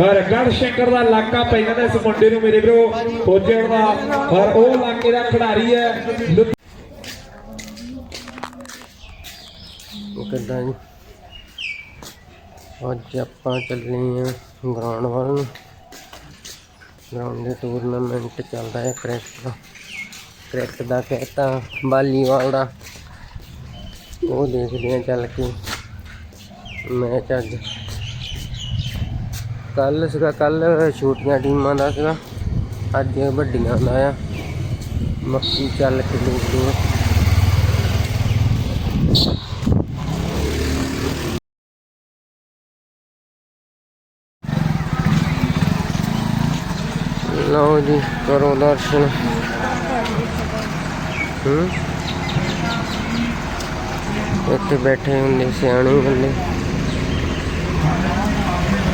ਔਰ ਸ਼ੰਕਰ ਦਾ ਇਲਾਕਾ ਪੈ ਜਾਂਦਾ ਇਸ ਮੁੰਡੇ ਨੂੰ ਮੇਰੇ ਵੀਰੋ ਫੌਜਣ ਦਾ। ਔਰ ਉਹ ਇਲਾਕੇ ਦਾ ਖਿਡਾਰੀ ਹੈ। ਲੁ- ਕਿੱਦਾਂ ਜੀ? ਅੱਜ ਆਪਾਂ ਚੱਲੇ ਆ ਗਰਾਊਂਡ ਵੱਲ। ਨੂੰ ਗਰਾਊਂਡ ਦੇ ਟੂਰਨਾਮੈਂਟ ਚੱਲਦਾ ਹੈ ਕ੍ਰਿਕਟ ਦਾ। ਕ੍ਰਿਕਟ ਦਾ ਕਹਤਾ ਵਾਲੀਬਾਲ ਦਾ। ਉਹ ਦੇਖਦੇ ਆ ਚੱਲ ਕੇ। ਮੈਚ ਅੱਜ ਕੱਲ ਸੀਗਾ, ਕੱਲ ਛੋਟੀਆਂ ਟੀਮਾਂ ਦਾ ਸੀਗਾ। ਅੱਜ ਵੱਡੀਆਂ ਦਾ ਆ। ਮੱਕੀ ਚੱਲ ਕੇ ਦੇਖਦੇ ਆ ਲਓ ਜੀ, ਕਰੋ ਦਰਸ਼ਨ। ਹੂੰ? ਇੱਥੇ ਬੈਠੇ ਹੁੰਦੇ ਸਿਆਣੇ ਬੰਦੇ।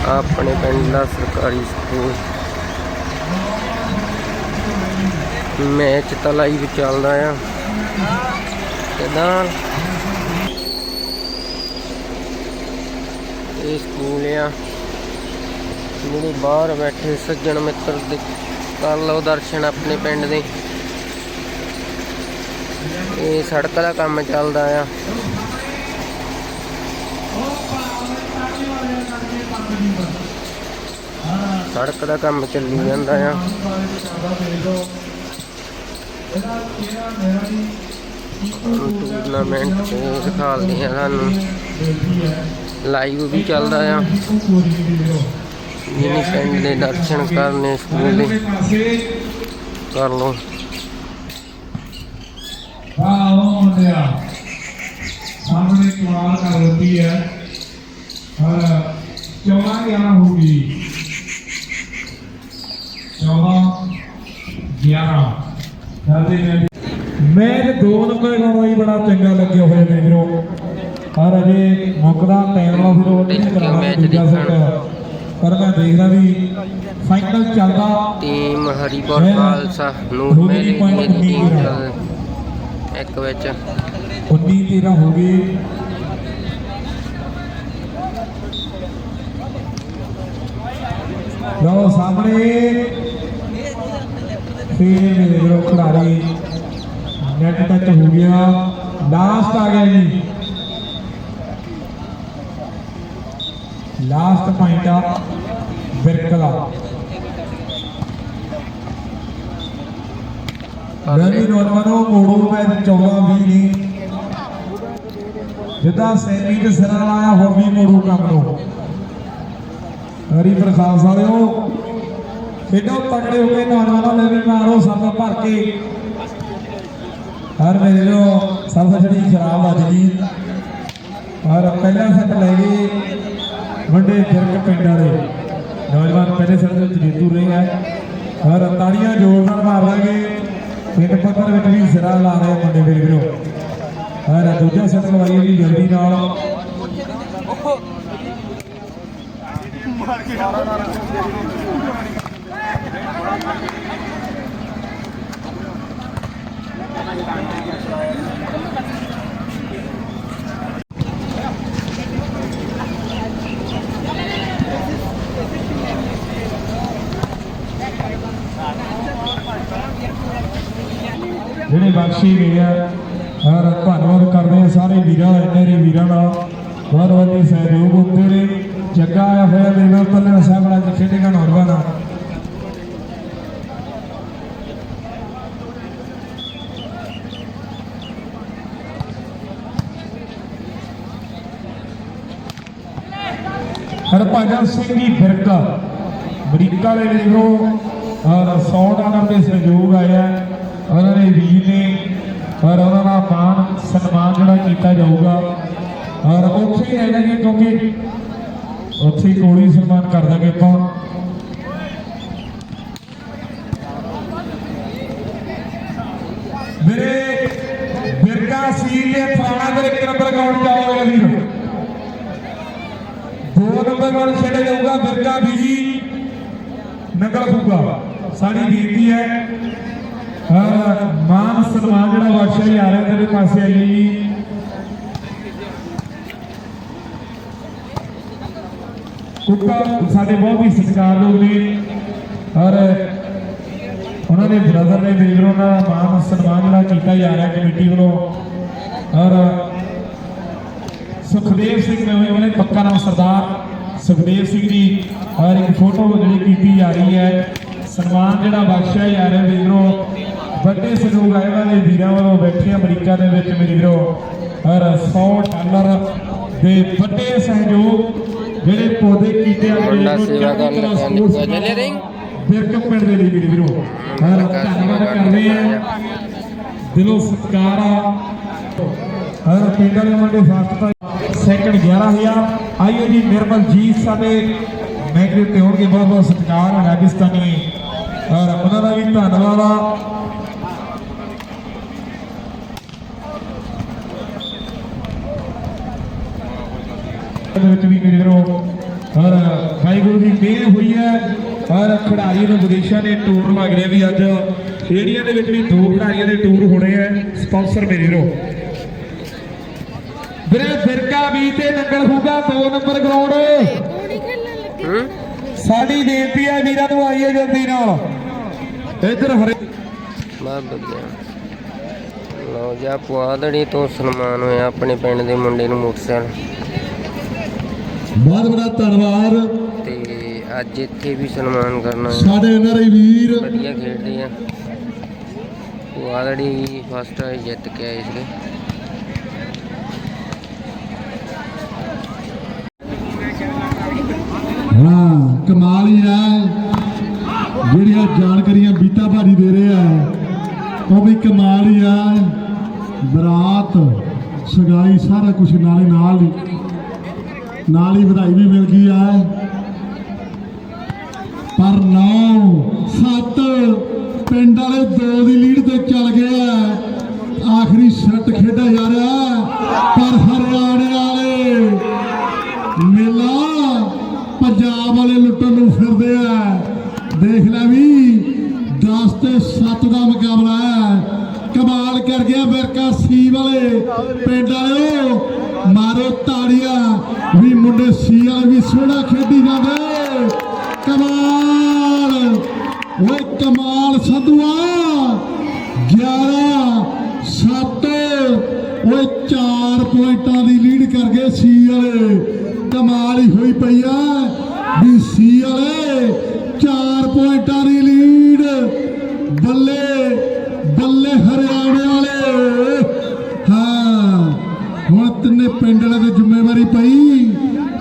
ਆਪਣੇ ਪਿੰਡ ਦਾ ਸਰਕਾਰੀ ਸਕੂਲ। ਮੈਚ ਤਾਂ ਲਾਈਵ ਚੱਲਦਾ ਆ। ਕਿਦਾਂ ਇਹ ਸਕੂਲ ਆ। ਜਿਹੜੇ ਬਾਹਰ ਬੈਠੇ ਸੱਜਣ ਮਿੱਤਰ ਦੇ ਕਰ ਲਓ ਦਰਸ਼ਨ ਆਪਣੇ ਪਿੰਡ ਦੇ। ਇਹ ਸੜਕ ਦਾ ਕੰਮ ਚੱਲਦਾ ਆ। ਸੜਕ ਦਾ ਕੰਮ ਚੱਲੀ ਜਾਂਦਾ ਆ। ਟੂਰਨਾਮੈਂਟ ਤੇ ਦਿਖਾਉਂਦੇ ਆ ਸਾਨੂੰ। ਲਾਈਵ ਵੀ ਚੱਲਦਾ ਆ। ਜਿਹਨੇ ਪਿੰਡ ਦੇ ਦਰਸ਼ਨ ਕਰਨੇ ਸਕੂਲ। ਦੇ ਕਰ ਲਓ। ਵਾਹ ਮੁੰਡਿਆ। ਸਾਹਮਣੇ ਕਮਾਲ ਕਰ ਰਹੀ ਹੈ। ਔਰ 14 11 ਹੋਗੀ 14 11 ਜਲਦੀ ਮੈਂ ਮੈਚ ਦੋ ਨੰਬਰ ਗਾਉਣਾ ਹੀ ਬੜਾ ਚੰਗਾ ਲੱਗਿਆ ਹੋਇਆ ਮੇਰੇ ਵੀਰੋ। ਪਰ ਅਜੇ ਮੁੱਕਦਾ ਟਾਈਮ ਨਾਲ ਫਿਰ ਉਹ ਨਹੀਂ ਕਰਾਉਣਾ ਦੂਜਾ set। ਪਰ ਮੈਂ ਦੇਖਦਾ ਵੀ ਫਾਈਨਲ ਚੱਲਦਾ। ਟੀਮ ਹਰੀਪੁਰ ਖਾਲਸਾ ਨੂਰ ਮੇਰੀ ਟੀਮ ਇੱਕ ਵਿੱਚ। 19 13 ਹੋ ਗਈ। ਲਓ ਸਾਹਮਣੇ। ਫੇਰ ਮੇਰੇ ਵੀਰੋ ਖਿਡਾਰੀ ਨੈਟ ਟੱਚ ਹੋ ਗਿਆ। ਲਾਸਟ ਆ ਗਿਆ ਜੀ। ਲਾਸਟ ਪੁਆਇੰਟ ਆ ਬਿਰਕਲਾ। ਰਵੀ ਨੌਜਵਾਨੋ ਮੋੜੋ ਮੈਚ 14 20 ਨਹੀਂ। ਜਿੱਦਾਂ ਸੈਮੀ ਤੇ ਸਿਰਾਂ ਲਾਇਆ ਹੁਣ ਵੀ ਮੋੜੂ ਕੰਮ ਨੂੰ। ਹਰੀ ਪ੍ਰਸਾਦ ਵਾਲਿਓ ਖੇਡੋ ਤਕੜੇ ਹੋ ਕੇ ਨੌਜਵਾਨੋ ਲੈ ਵੀ ਮਾਰੋ ਸਭ ਭਰ ਕੇ। ਹਰ ਮੇਰੇ ਲੋ ਸਭ ਜਿਹੜੀ ਖਰਾਬ ਵੱਜ ਗਈ। ਔਰ ਪਹਿਲਾ ਸੈੱਟ ਲੈ ਗਏ ਵੱਡੇ ਫਿਰਕ ਪਿੰਡ ਵਾਲੇ। ਨੌਜਵਾਨ ਪਹਿਲੇ ਸੈੱਟ ਵਿੱਚ ਜੇਤੂ ਰਹੇ ਹੈ ਔਰ ਤਾੜੀਆਂ ਜ਼ੋਰ ਨਾਲ ਮਾਰ ਲਾਂਗੇ ਪਿੰਡ ਪੱਧਰ ਵਿੱਚ ਵੀ ਸਿਰਾ ਲਾ ਰਹੇ ਮੁੰਡੇ ਮੇਰੇ ਵੀਰੋ ਔਰ ਦੂਜਾ ਸੈੱਟ ਲਵਾਈਏ ਵੀ ਜਲਦੀ ਨਾਲ। ਜਿਹੜੇ ਬਖਸ਼ੀ ਗਏ ਆ ਔਰ ਧੰਨਵਾਦ ਕਰਦੇ ਆ ਸਾਰੇ ਵੀਰਾਂ ਇੰਨੇ ਵੀਰਾਂ ਦਾ। ਬਹੁਤ ਬਹੁਤ ਸਹਿਯੋਗ ਉੱਤੇ ਨੇ। ਜੱਗਾ ਆਇਆ ਹੋਇਆ ਮੇਰੇ ਪੱਲੇ ਸਾਹਿਬ ਵਾਲਾ ਜੀ ਖੇਡੇਗਾ ਨੌਰਵਾਨਾ ਹਰਭਜਨ ਸਿੰਘ ਜੀ ਫਿਰਕਾ। ਅਮਰੀਕਾ ਦੇ ਵੀਰੋ ਔਰ 100 ਡਾਲਰ 'ਤੇ ਸਹਿਯੋਗ ਆਇਆ, ਉਹਨਾਂ ਦੇ ਵੀਰ ਨੇ, ਔਰ ਉਹਨਾਂ ਦਾ ਮਾਨ ਸਨਮਾਨ ਜਿਹੜਾ ਕੀਤਾ ਜਾਊਗਾ। ਔਰ ਉੱਥੇ ਹੀ ਰਹਿ ਕਿਉਂਕਿ ਉੱਥੇ ਹੀ ਕੋਲੀ ਸਨਮਾਨ ਕਰ ਦਾਂਗੇ ਆਪਾਂ ਵੀਰੇ ਬਿਰਕਾ ਸੀਲ ਦੇ ਫਰਾਣਾ ਦੇ ਇੱਕ ਨੰਬਰ ਕਾਊਂਟ ਜਾਓਗੇ ਵੀਰ ਦੋ ਨੰਬਰ ਵੱਲ ਛੱਡਿਆ ਜਾਊਗਾ ਬਿਰਕਾ ਬੀਜੀ ਫੂਗਾ ਸਾਡੀ ਬੇਨਤੀ ਹੈ। ਮਾਨ ਸਨਮਾਨ ਜਿਹੜਾ ਬਖਸ਼ਿਆ ਜਾ ਰਿਹਾ ਤੇਰੇ ਪਾਸੇ ਆਈ ਜੀ। ਕੁੱਕਾ ਸਾਡੇ ਬਹੁਤ ਹੀ ਸਤਿਕਾਰਯੋਗ ਨੇ। ਔਰ ਉਹਨਾਂ ਦੇ ਬ੍ਰਦਰ ਨੇ, ਮੇਰੇ ਵੀਰੋ, ਉਹਨਾਂ ਦਾ ਮਾਨ ਸਨਮਾਨ ਜਿਹੜਾ ਕੀਤਾ ਜਾ ਰਿਹਾ ਕਮੇਟੀ ਵੱਲੋਂ। ਔਰ ਸੁਖਦੇਵ ਸਿੰਘ ਨੇ ਉਹਨੇ ਪੱਕਾ ਨਾਮ ਸਰਦਾਰ ਸੁਖਦੇਵ ਸਿੰਘ ਜੀ ਔਰ ਇੱਕ ਫੋਟੋ ਜਿਹੜੀ ਕੀਤੀ ਜਾ ਰਹੀ ਹੈ। ਸਨਮਾਨ ਜਿਹੜਾ ਬਖਸ਼ਿਆ ਜਾ ਰਿਹਾ ਵੀਰੋ ਵੱਡੇ ਸਹਿਯੋਗ ਆਏ ਦੇ ਵੀਰਾਂ ਵੱਲੋਂ ਬੈਠੇ ਅਮਰੀਕਾ ਦੇ ਵਿੱਚ ਮੇਰੇ ਵੀਰੋ। ਔਰ 100 ਡਾਲਰ ਦੇ ਵੱਡੇ ਸਹਿਯੋਗ ਜਿਹੜੇ ਪੌਦੇ ਕੀਤੇ ਆ ਲੱਗਿਆ ਨਿਕਲਿਆ ਚੱਲਿਆ ਰਿੰਗ ਬਿਰਕਮ ਪਿੰਡ ਦੇ ਲਈ ਮੇਰੇ ਵੀਰੋ। ਔਰ ਧੰਨਵਾਦ ਕਰਦੇ ਆ। ਦਿਲੋਂ ਸਤਿਕਾਰ ਆ। ਔਰ ਪਿੰਡ ਵਾਲੇ ਮੁੰਡੇ ਫਸਟ ਸੈਕੰਡ 11000 ਆਈਓ ਜੀ ਨਿਰਮਲ ਜੀ, ਸਾਡੇ ਮੈਗਰੇ ਤੇ ਹੋਣਗੇ ਬਹੁਤ ਬਹੁਤ ਸਤਿਕਾਰ ਹੈ ਰਾਜਸਥਾਨੀ। ਔਰ ਉਹਨਾਂ ਦਾ ਵੀ ਧੰਨਵਾਦ ਆ। ਦੇ ਵਿੱਚ ਵੀ ਮੇਰੇ ਵੀਰੋ ਔਰ ਵਾਹਿਗੁਰੂ ਦੀ ਮਿਹਰ ਹੋਈ ਹੈ, ਔਰ ਖਿਡਾਰੀ ਨੂੰ ਵਿਦੇਸ਼ਾਂ ਦੇ ਟੂਰ ਲੱਗ ਰਹੇ ਵੀ ਅੱਜ। ਏਰੀਆ ਦੇ ਵਿੱਚ ਵੀ ਦੋ ਖਿਡਾਰੀਆਂ ਦੇ ਟੂਰ ਹੋਣੇ ਆ ਸਪਾਂਸਰ ਮੇਰੇ ਵੀਰੋ ਵੀਰੇ ਫਿਰਕਾ ਵੀ ਤੇ ਨੰਗਲ ਖੂਗਾ 2 ਨੰਬਰ ਗਰਾਊਂਡ ਸਾਡੀ ਬੇਨਤੀ ਹੈ ਵੀਰਾਂ ਨੂੰ ਆਈਏ ਜਲਦੀ ਨਾਲ। ਇੱਧਰ ਹਰੇ ਬਹੁਤ ਵਧੀਆ ਲਓ ਜੀ ਪੁਆਧੜੀ ਤੋਂ ਸਨਮਾਨ ਹੋਇਆ ਆਪਣੇ ਪਿੰਡ ਦੇ ਮੁੰਡੇ ਨੂੰ ਮੋਟਰਸਾਈਕਲ। ਬਹੁਤ ਬੜਾ ਧੰਨਵਾਦ। ਤੇ ਅੱਜ ਇੱਥੇ ਵੀ ਸਨਮਾਨ ਕਰਨਾ ਸਾਡੇ ਐਨਆਰਆਈ ਵੀਰ। ਵਧੀਆ ਖੇਡਦੇ ਆ। ਪੁਆਧੜੀ ਫਸਟ ਜਿੱਤ ਕੇ ਆਏ ਸੀਗੇ ਹਾਂ ਕਮਾਲ ਹੀ ਹੈ। ਜਿਹੜੀਆਂ ਜਾਣਕਾਰੀਆਂ ਬੀਤਾ ਭਾਜੀ ਦੇ ਰਹੇ ਆ, ਉਹ ਵੀ ਕਮਾਲ ਹੀ ਆ। ਬਰਾਤ, ਸਗਾਈ, ਸਾਰਾ ਕੁਝ ਨਾਲੇ ਨਾਲ ਹੀ। ਨਾਲ ਹੀ ਵਧਾਈ ਵੀ ਮਿਲ ਗਈ ਆ। ਪਰ 9 7 ਪਿੰਡ ਵਾਲੇ ਦੋ ਦੀ ਲੀਡ ਤੇ ਚੱਲ ਗਿਆ ਆਖਰੀ ਸੈੱਟ ਖੇਡਿਆ ਜਾ ਰਿਹਾ। ਪਰ ਹਰਿਆਣੇ ਵਾਲੇ ਮੇਲਾ ਪੰਜਾਬ ਵਾਲੇ ਲੁੱਟਣ ਨੂੰ ਫਿਰਦੇ ਆ। ਦੇਖ ਲੈ ਵੀ 10 ਤੇ 7 ਦਾ ਮੁਕਾਬਲਾ ਹੈ ਕਮਾਲ ਕਰ ਗਿਆ ਬਿਰਕਾ ਸੀ ਵਾਲੇ ਪਿੰਡ ਵਾਲਿਓ। ਮਾਰੋ ਤਾੜੀਆਂ। ਵੀ ਮੁੰਡੇ ਸੀ ਵਾਲੇ ਵੀ ਸੋਹਣਾ ਖੇਡੀ ਜਾਂਦੇ। ਕਮਾਲ। ਓਏ ਕਮਾਲ ਸੰਧੂਆ। 11 7 ਓਏ 4 ਪੁਆਇੰਟਾਂ ਦੀ ਲੀਡ ਕਰ ਗਏ ਸੀ ਵਾਲੇ। ਕਮਾਲ ਹੀ ਹੋਈ ਪਈ ਆ। ਵਾਲੇ 4 ਪੁਆਇੰਟਾਂ ਦੀ ਲੀਡ ਬੱਲੇ ਬੱਲੇ ਹਰਿਆਣੇ ਵਾਲੇ। ਹਾਂ, ਹੁਣ ਤਿੰਨੇ ਪਿੰਡ ਵਾਲੇ ਦੀ ਜ਼ਿੰਮੇਵਾਰੀ ਪਈ,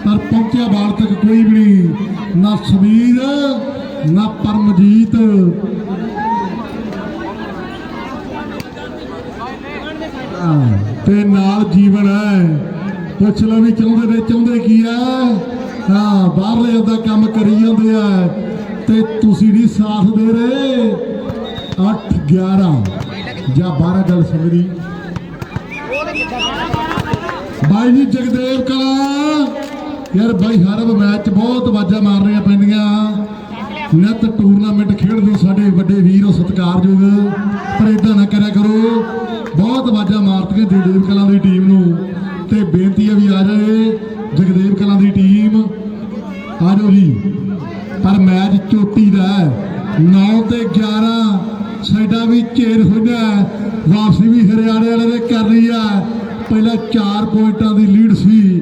ਪਰ ਪਹੁੰਚਿਆ ਬਾਲ ਤੱਕ ਕੋਈ ਵੀ ਨਹੀਂ, ਨਾ ਸਮੀਰ ਪਰਮਜੀਤ ਹਾਂ, ਤੇ ਨਾਲ ਜੀਵਨ ਹੈ ਪੁੱਛ ਲਓ ਵੀ ਚਾਹੁੰਦੇ ਨੇ ਚਾਹੁੰਦੇ ਕੀ ਆ ਹਾਂ ਬਾਹਰਲੇ ਦਾ ਕੰਮ ਕਰੀ ਜਾਂਦੇ ਆ ਤੇ ਤੁਸੀਂ ਨਹੀਂ ਸਾਥ ਦੇ ਰਹੇ 8 11 ਜਾਂ 12 ਗੱਲ ਸਮਝੀ ਬਾਈ ਜੀ ਜਗਦੇਵ ਕਲਾ। ਯਾਰ ਬਾਈ ਹਰ ਮੈਚ ਬਹੁਤ ਆਵਾਜ਼ਾਂ ਮਾਰ ਪੈਂਦੀਆਂ। ਨਿਤ ਟੂਰਨਾਮੈਂਟ ਖੇਡਦੇ ਸਾਡੇ ਵੱਡੇ ਵੀਰ ਸਤਿਕਾਰਯੋਗ। ਪਰ ਇਦਾਂ ਨਾ ਕਰਿਆ ਕਰੋ। ਬਹੁਤ ਆਵਾਜ਼ਾਂ ਮਾਰਤੀਆਂ ਜਗਦੇਵ ਕਲਾਂ ਦੀ ਟੀਮ ਨੂੰ। ਤੇ ਬੇਨਤੀ ਹੈ ਵੀ ਆ ਜਾਏ ਜਗਦੇਵ ਕਲਾਂ ਦੀ ਟੀਮ। ਆ ਜਾਓ ਜੀ। ਪਰ ਮੈਚ ਚੋਟੀ ਦਾ ਹੈ। 9 ਤੇ 11 ਸਾਡਾ ਵੀ ਘੇਰ ਹੋਇਆ ਵਾਪਸੀ ਵੀ ਹਰਿਆਣੇ ਵਾਲੇ ਨੇ ਕਰ ਲਈ ਆ ਪਹਿਲਾਂ 4 ਪੁਆਇੰਟਾਂ ਦੀ ਲੀਡ ਸੀ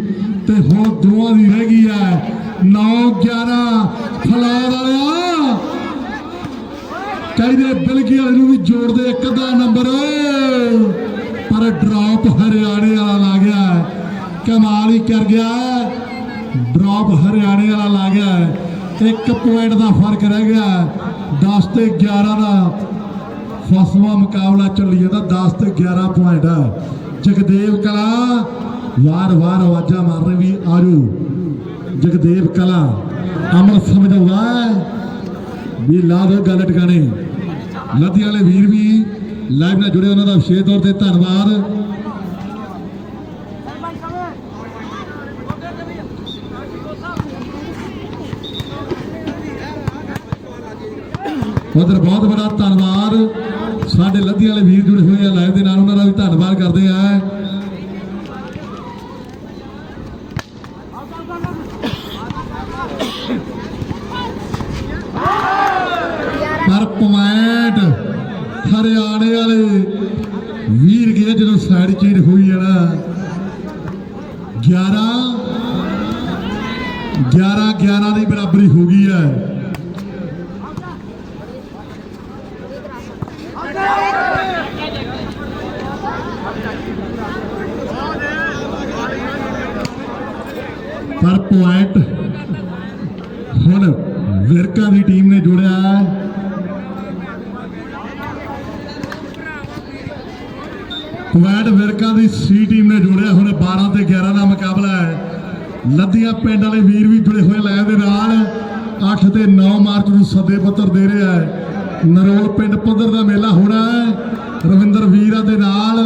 ਤੇ ਹੁਣ ਦੋਵਾਂ ਦੀ ਰਹਿ ਗਈ ਹੈ। 9 11 ਫਲਾਦ ਵਾਲਿਆ। ਕਹਿੰਦੇ ਬਿਲਗੀ ਵਾਲੇ ਨੂੰ ਵੀ ਜੋੜਦੇ ਇੱਕ ਅੱਧਾ ਨੰਬਰ ਪਰ ਡ੍ਰੌਪ ਹਰਿਆਣੇ ਵਾਲਾ ਲਾ ਗਿਆ ਕਮਾਲ ਹੀ ਕਰ ਗਿਆ ਡ੍ਰੌਪ ਹਰਿਆਣੇ ਵਾਲਾ ਲਾ ਗਿਆ ਇੱਕ ਪੁਆਇੰਟ ਦਾ ਫ਼ਰਕ ਰਹਿ ਗਿਆ 10 ਤੇ 11 ਦਾ ਫਸਵਾ ਮੁਕਾਬਲਾ ਚੱਲੀ ਜਾਂਦਾ 10 ਤੇ 11 ਪੁਆਇੰਟ ਹੈ ਜਗਦੇਵ ਕਲਾ, ਵਾਰ ਵਾਰ ਆਵਾਜ਼ਾਂ ਮਾਰ ਰਹੇ ਵੀ ਆਜੋ। ਜਗਦੇਵ ਕਲਾ, ਅਮਰ ਸਮਝਾਉਂਦਾ ਹੈ ਵੀ ਲਾ ਦੋ ਗੱਲ ਟਿਕਾਣੇ। ਲੱਧੀ ਵਾਲੇ ਵੀਰ ਵੀ ਲਾਈਵ ਨਾਲ ਜੁੜੇ, ਉਹਨਾਂ ਦਾ ਵਿਸ਼ੇਸ਼ ਤੌਰ ਤੇ ਧੰਨਵਾਦ। ਉਧਰ ਬਹੁਤ ਬੜਾ ਧੰਨਵਾਦ। ਸਾਡੇ ਲੱਧੀ ਵਾਲੇ ਵੀਰ ਜੁੜੇ ਹੋਏ ਆ ਲਾਈਵ ਦੇ ਨਾਲ, ਉਹਨਾਂ ਦਾ ਵੀ ਧੰਨਵਾਦ ਕਰਦੇ ਆ। ਪਰ ਪੁਆਇੰਟ ਹਰਿਆਣੇ ਵਾਲੇ ਵੀਰ ਗਏ, ਜਦੋਂ ਸਾਈਡ ਚੀਰ ਹੋਈ ਹੈ ਨਾ। 11 11 11 ਦੀ ਬਰਾਬਰੀ ਹੋ ਰਵਿੰਦਰ ਵੀਰਾਂ ਦੇ ਨਾਲ,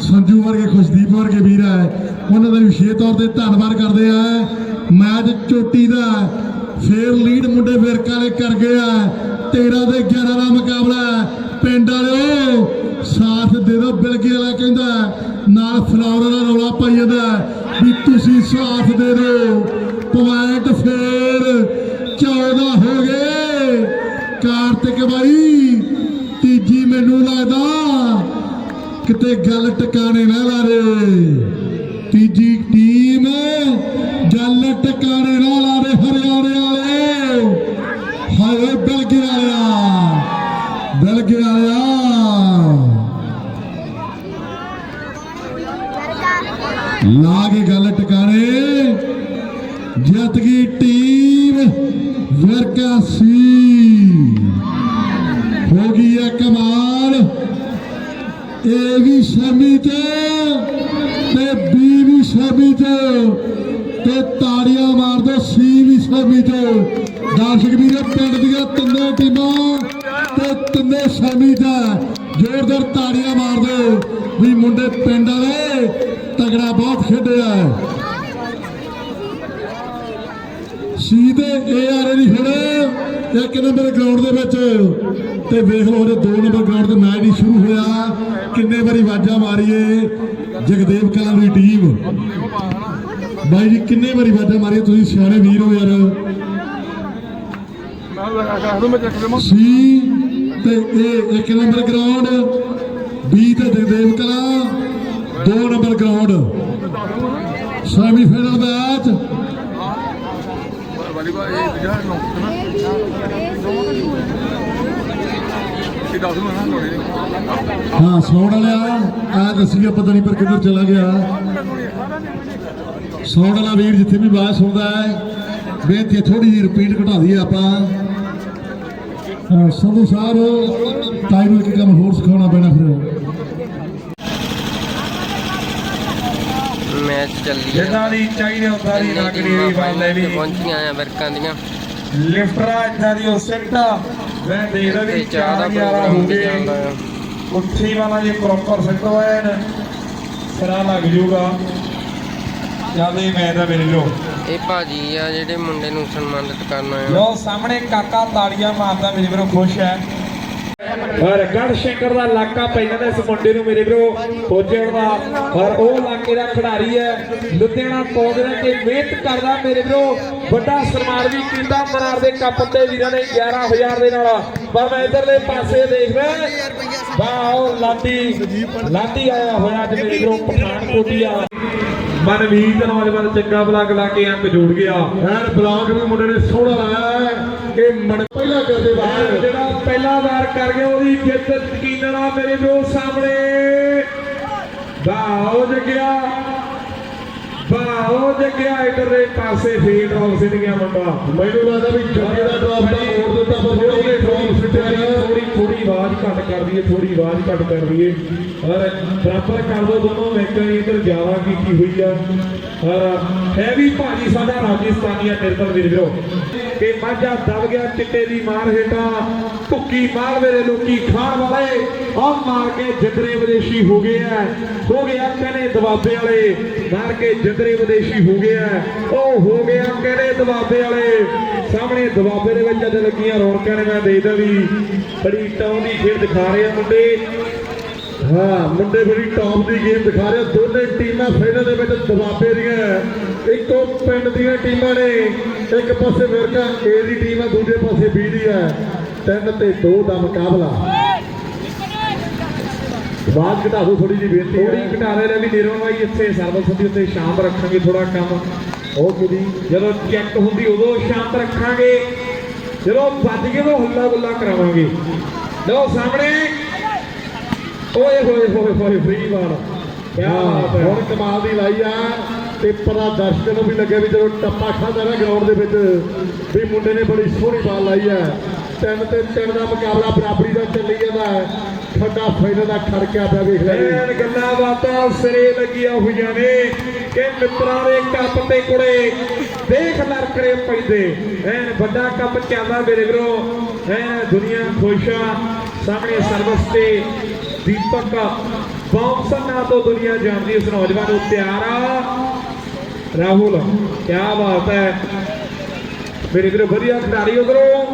ਸੰਜੂ ਵਰਗੇ, ਖੁਸ਼ਦੀਪ ਵਰਗੇ ਵੀਰ ਹੈ। ਉਹਨਾਂ ਦਾ ਵਿਸ਼ੇਸ਼ ਤੌਰ ਤੇ ਧੰਨਵਾਦ ਕਰਦੇ ਆ। ਮੈਚ ਚੋਟੀ ਦਾ ਫੇਰ ਲੀਡ ਮੁੰਡੇ ਵਿਰਕਾ ਵਾਲੇ ਕਰ ਗਏ 13 ਤੇ 11 ਦਾ ਮੁਕਾਬਲਾ ਪਿੰਡ ਵਾਲਿਓ, ਸਾਥ ਦੇ ਦੋ ਬਿਲਗੇ ਵਾਲਾ ਕਹਿੰਦਾ ਨਾਲ ਫਲਾਵਰ ਦਾ ਰੌਲਾ ਪਾਈ ਜਾਂਦਾ ਵੀ ਤੁਸੀਂ ਸਾਥ ਦੇ ਦਿਓ। ਪੁਆਇੰਟ ਫੇਰ 14 ਹੋ ਗਏ। ਕਾਰਤਿਕ ਬਾਈ ਤੀਜੀ ਮੈਨੂੰ ਲੱਗਦਾ ਕਿਤੇ ਗੱਲ ਟਿਕਾਣੇ ਨਾ ਲਾ ਦੇ। ਤੀਜੀ ਟੀਮ ਗੱਲ ਟਿਕਾਣੇ ਨਾ ਲਾ ਦੇ ਹਰਿਆਣੇ ਵਾਲੇ। ਹਾਏ ਬਿਲਗੇ ਵਾਲਿਆ ਬਿਲਗੇ ਵਾਲਿਆ। ਲਾ ਕੇ ਗੱਲ ਪਿੰਡ ਦੀਆਂ ਤਿੰਨੇ ਟੀਮਾਂ ਤੇ ਤਿੰਨੇ ਸ਼ਮੀ ਤੇ ਜ਼ੋਰਦਾਰ ਤਾੜੀਆਂ ਮਾਰ ਦਿਓ ਵੀ ਮੁੰਡੇ ਪਿੰਡ ਵਾਲੇ ਤਗੜਾ ਬਹੁਤ ਖੇਡਿਆ ਹੈ ਏ ਆਰ ਦੀ ਹੁਣ ਇੱਕ ਨੰਬਰ ਗਰਾਊਂਡ ਦੇ ਵਿੱਚ ਤੇ ਵੇਖ ਲਓ ਉਹਦੇ ਦੋ ਨੰਬਰ ਗਰਾਊਂਡ ਤੇ ਮੈਚ ਹੀ ਸ਼ੁਰੂ ਹੋਇਆ। ਕਿੰਨੇ ਵਾਰੀ ਵਾਜਾਂ ਮਾਰੀਏ ਜਗਦੇਵ ਕਲਾਂ ਦੀ ਟੀਮ। ਬਾਈ ਜੀ, ਕਿੰਨੇ ਵਾਰੀ ਵਾਜਾਂ ਮਾਰੀਏ? ਤੁਸੀਂ ਸਿਆਣੇ ਵੀਰ ਹੋ ਯਾਰ। ਸੀ ਤੇ ਇਹ ਇੱਕ ਨੰਬਰ ਗਰਾਊਂਡ ਬੀ ਤੇ ਜਗਦੇਵ ਕਲਾਂ, ਦੋ number ground semifinal match volleyball ਇਹ ਦੂਜਾ ਨੌ ਇਹ ਦੱਸ ਨੂੰ ਨਾ ਲੋੜੀ ਹਾਂ, ਸੌਣ ਵਾਲਿਆ ਆ ਦੱਸੀਏ ਪਤਾ ਨਹੀਂ ਪਰ ਕਿੱਧਰ ਚਲਾ ਗਿਆ। ਸੌਣ ਵਾਲਾ ਵੀਰ ਜਿੱਥੇ ਵੀ ਆਵਾਜ਼ ਸੁਣਦਾ ਹੈ, ਬੇਨਤੀ ਥੋੜੀ ਜਿਹੀ ਰਿਪੀਟ ਘਟਾ ਦਈਏ ਆਪਾਂ। ਸੰਧੂ ਸਾਹਿਬ ਟਾਈਮ ਨੂੰ ਇੱਕ ਕੰਮ ਹੋਰ ਸਿਖਾਉਣਾ ਪੈਣਾ ਫਿਰ। ਮੈਚ ਚੱਲੀ ਜਿੱਦਾਂ ਦੀ ਚਾਹੀਦੀ ਉਦਾਂ ਦੀ ਲੱਗਣੀ ਵੀ ਬਾਈ ਲੈ ਵੀ ਪਹੁੰਚੀਆਂ ਆ ਵਰਕਾਂ ਦੀਆਂ। ਲਿਫਟਰਾ ਇਦਾਂ ਦੀ ਉਹ ਸਿੱਟਾ ਵੀ ਦਾ 4 11 ਪ੍ਰੋਗਰਾਮ ਹੋ ਗਏ। ਉੱਠੀ ਵਾਲਾ ਜੇ ਪ੍ਰੋਪਰ ਸਿੱਟ ਹੋਇਆ ਨਾ ਸਿਰਾ ਲੱਗ ਜੂਗਾ ਜ਼ਿਆਦਾ ਮੈਂ ਤਾਂ ਮੇਰੇ ਲੋ। ਇਹ ਭਾਜੀ ਆ ਜਿਹੜੇ ਮੁੰਡੇ ਨੂੰ ਸਨਮਾਨਿਤ ਕਰਨਾ ਆ। ਲੋ ਸਾਹਮਣੇ ਕਾਕਾ ਤਾੜੀਆਂ ਮਾਰਦਾ ਮੇਰੇ ਵੀਰੋ ਖੁਸ਼ ਹੈ। ਔਰ ਗੜ ਸ਼ੰਕਰ ਦਾ ਇਲਾਕਾ ਪੈਂਦਾ ਇਸ ਮੁੰਡੇ ਨੂੰ ਮੇਰੇ ਵੀਰੋ ਫੌਜਣ ਦਾ। ਔਰ ਉਹ ਇਲਾਕੇ ਦਾ ਖਿਡਾਰੀ ਹੈ, ਲੁਧਿਆਣਾ ਪੌਂਦ ਦੇ ਮਿਹਨਤ ਕਰਦਾ ਮੇਰੇ ਵੀਰੋ। ਵੱਡਾ ਸਨਮਾਨ ਵੀ ਕੀਤਾ ਮਨਾਰ ਦੇ ਕੱਪ ਤੇ ਵੀਰਾਂ ਨੇ 11000 ਦੇ ਨਾਲ। ਪਰ ਮੈਂ ਇਧਰਲੇ ਪਾਸੇ ਦੇਖਦਾ ਵਾਹ ਲਾਡੀ ਲਾਡੀ ਆਇਆ ਹੋਇਆ ਅੱਜ ਮੇਰੇ ਵੀਰੋ ਪਠਾਨਕੋਟੀਆ ਮਨਮੀਤ ਨੌਜਵਾਨ ਚੰਗਾ ਬਲੱਗ ਲਾ ਕੇ ਅੰਕ ਜੋੜ ਗਿਆ। ਐਨ ਬਲਾਕ ਵੀ ਮੁੰਡੇ ਨੇ ਸੋਹਣਾ ਲਾਇਆ ਹੈ ਇਹ ਮਣ ਪਹਿਲਾਂ ਕਰਦੇ ਬਾਹਰ। ਜਿਹੜਾ ਪਹਿਲਾ ਵਾਰ ਕਰ ਗਿਆ ਉਹਦੀ ਜਿੱਤ ਯਕੀਨਨ ਆ ਮੇਰੇ ਵੀਰੋ ਸਾਹਮਣੇ। ਬਾਹੋ ਜਗਿਆ ਬਾਹੋ ਜਗਿਆ ਇਧਰਲੇ ਪਾਸੇ ਫੀਲਡ ਆਫ ਸਿੱਧੀਆਂ ਮੁੰਡਾ। ਮੈਨੂੰ ਲੱਗਦਾ ਵੀ ਜੱਗੇ ਦਾ ਡਰਾਪ ਦਾ ਹੋਰ ਦਿੱਤਾ ਪਰ ਥੋੜੀ ਉਹਨੇ ਡਰਾਪ ਸਿੱਟਿਆ। ਥੋੜੀ ਥੋੜੀ ਆਵਾਜ਼ ਘੱਟ ਕਰ ਦਈਏ ਥੋੜੀ ਆਵਾਜ਼ ਘੱਟ ਕਰ ਦਈਏ। ਔਰ ਬਰਾਬਰ ਕਰ ਦੋ ਦੋਨੋਂ ਮੈਚਾਂ ਇਧਰ ਜ਼ਿਆਦਾ ਕੀਤੀ ਹੋਈ ਆ। ਔਰ ਹੈ ਵੀ ਭਾਜੀ ਸਾਡਾ ਰਾਜਸਥਾਨੀਆ ਨਿਰਮਲ ਵੀਰੋ ਕਿ ਮਾਝਾ ਦਬ ਗਿਆ ਚਿੱਟੇ ਦੀ ਮਾਰ ਹੇਠਾਂ। ਭੁੱਕੀ ਮਾਲਵੇ ਦੇ ਲੋਕੀ ਖਾਣ ਵਾਲੇ ਆਹ ਮਾਰ ਕੇ ਜਦਰੇ ਵਿਦੇਸ਼ੀ ਹੋ ਗਏ ਆ। ਹੋ ਗਿਆ ਕਹਿੰਦੇ ਦਬਾਬੇ ਵਾਲੇ, ਮਾਰ ਕੇ ਜਦਰੇ ਵਿਦੇਸ਼ੀ ਹੋ ਗਏ ਆ। ਉਹ ਹੋ ਗਿਆ ਕਹਿੰਦੇ ਦਬਾਬੇ ਵਾਲੇ। ਸਾਹਮਣੇ ਦਬਾਬੇ ਦੇ ਵਿੱਚ ਅੱਜ ਲੱਗੀਆਂ ਰੌਣਕਾਂ ਨੇ, ਮੈਂ ਦੇਖਦਾ ਵੀ ਬੜੀ ਟੌਂ ਦੀ ਖੇਡ ਦਿਖਾ ਰਹੇ ਆ ਮੁੰਡੇ। ਹਾਂ ਮੁੰਡੇ ਬੜੀ ਟੌਪ ਦੀ ਗੇਮ ਦਿਖਾ ਰਹੇ ਆ। ਦੋਨੇ ਟੀਮਾਂ ਫਾਈਨਲ ਦੇ ਵਿੱਚ ਦਬਾਬੇ ਦੀਆਂ ਇੱਕੋ ਪਿੰਡ ਦੀਆਂ ਟੀਮਾਂ ਨੇ। ਇੱਕ ਪਾਸੇ ਵਿਰਕਾ ਏ ਦੀ ਟੀਮ ਆ ਦੂਜੇ ਪਾਸੇ ਬੀ ਦੀ ਹੈ 3 ਤੇ 2 ਦਾ ਮੁਕਾਬਲਾ। ਬਾਅਦ ਘਟਾ ਦਿਓ ਥੋੜੀ ਜਿਹੀ ਬੇਨਤੀ ਥੋੜੀ ਹੈ। ਘਟਾ ਦੇ ਲੈ ਵੀ ਨਿਰਮਲ ਬਾਈ ਇੱਥੇ ਸਰਵਿਸ ਦੀ ਉੱਤੇ ਸ਼ਾਂਤ ਰੱਖਾਂਗੇ ਥੋੜਾ ਕੰਮ। ਓਕੇ ਜੀ ਜਦੋਂ ਚੈੱਕ ਹੁੰਦੀ ਉਦੋਂ ਸ਼ਾਂਤ ਰੱਖਾਂਗੇ। ਜਦੋਂ ਵੱਜ ਗਏ ਉਦੋਂ ਹੱਲਾ ਗੁੱਲਾ ਕਰਾਵਾਂਗੇ। ਲਓ ਸਾਹਮਣੇ। ਓਏ ਹੋਏ ਹੋਏ ਹੋਏ ਫ੍ਰੀ ਬਾਲ ਹੁਣ ਕਮਾਲ ਦੀ ਲਾਈ ਆ। ਤੇ ਪਰਾ ਦਰਸ਼ਕ ਨੂੰ ਵੀ ਲੱਗਿਆ ਵੀ ਜਦੋਂ ਟੱਪਾ ਖਾਦਾ ਨਾ ਗਰਾਊਂਡ ਦੇ ਵਿੱਚ ਵੀ ਮੁੰਡੇ ਨੇ ਬੜੀ ਸੋਹਣੀ ਬਾਲ ਲਾਈ ਹੈ ਤਿੰਨ ਤੇ ਤਿੰਨ ਦਾ ਮੁਕਾਬਲਾ ਬਰਾਬਰੀ ਦਾ ਚੱਲੀ ਜਾਂਦਾ ਹੈ। ਠੰਡਾ ਫਾਈਨਲ ਦਾ ਖੜਕਿਆ ਪਿਆ ਵੇਖ ਲੈ ਗੱਲਾਂ ਬਾਤਾਂ ਸਿਰੇ ਲੱਗੀਆਂ ਹੋਈਆਂ ਨੇ ਕਿ ਮਿੱਤਰਾਂ ਦੇ ਕੱਪ ਤੇ ਕੁੜੇ ਦੇਖ ਲੜਕੜੇ ਪੈਂਦੇ। ਐਨ ਵੱਡਾ ਕੱਪ ਚੱਲਦਾ ਮੇਰੇ ਵੀਰੋ। ਐਨ ਦੁਨੀਆ ਖੁਸ਼ ਆ। ਸਾਹਮਣੇ ਸਰਵਿਸ ਤੇ ਦੀਪਕ ਬੌਂਸਨ ਨਾਂ ਤੋਂ ਦੁਨੀਆ ਜਾਣਦੀ ਇਸ ਨੌਜਵਾਨ ਨੂੰ ਤਿਆਰ ਆ। ਰਾਹੁਲ ਕੀ ਬਾਤ ਹੈ। ਮੇਰੇ ਵੀਰੋ ਵਧੀਆ ਖਿਡਾਰੀ ਉਧਰੋਂ।